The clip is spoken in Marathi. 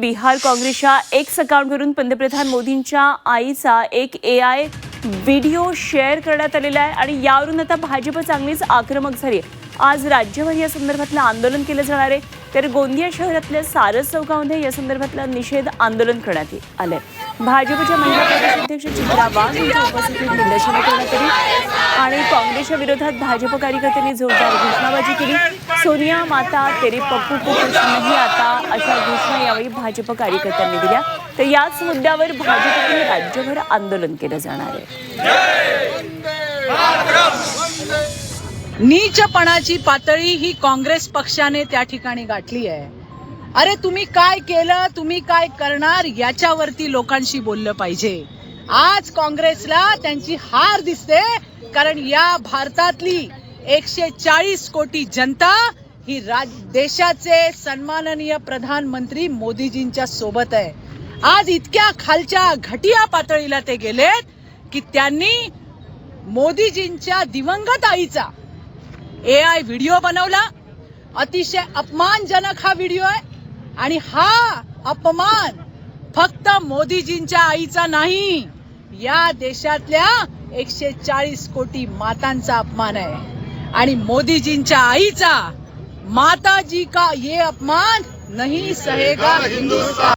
बिहार काँग्रेसच्या एक्स अकाउंटवरून पंतप्रधान मोदींच्या आईचा एक ए आय व्हिडिओ शेअर करण्यात आलेला आहे आणि यावरून आता भाजप चांगलीच आक्रमक झाली आहे. आज राज्यभर या संदर्भातलं आंदोलन केलं जाणार आहे. तर गोंदिया शहरातल्या सारस चौकामध्ये या संदर्भातला निषेध आंदोलन करण्यात आलंय. भाजपच्या महिला प्रदेशाध्यक्ष चित्रा वाघ यांच्या उपस्थितीत निदर्शनं करण्यात आली. आणि काँग्रेसच्या विरोधात भाजप कार्यकर्त्यांनी जोरदार घोषणाबाजी केली. सोनिया माता तेरे पप्पू को कुछ आता अशा घोषणा यावेळी भाजप कार्यकर्त्यांनी दिल्या. तर याच मुद्द्यावर भाजपने राज्यभर आंदोलन केलं जाणार आहे. नीचपणाची पातळी ही काँग्रेस पक्षाने त्या ठिकाणी गाठली आहे. अरे तुम्ही काय केलं तुम्ही काय करणार याच्यावरती लोकांशी बोललं पाहिजे. आज काँग्रेसला त्यांची हार दिसते कारण या भारतातली एकशे चाळीस कोटी जनता ही राज देशाचे सन्माननीय प्रधानमंत्री मोदीजींच्या सोबत आहे. आज इतक्या खालच्या घटिया पातळीला ते गेलेत की त्यांनी मोदीजींच्या दिवंगत आईचा ए आय व्हिडिओ बनवला. अतिशय अपमानजनक हा व्हिडिओ आहे. आणि हा अपमान फक्त मोदीजींच्या आईचा नाही या देशातल्या एकशे चाळीस कोटी मातांचा अपमान आहे. आणि मोदीजींच्या आईचा माताजी का ये अपमान नहीं सहेगा हिंदुस्तान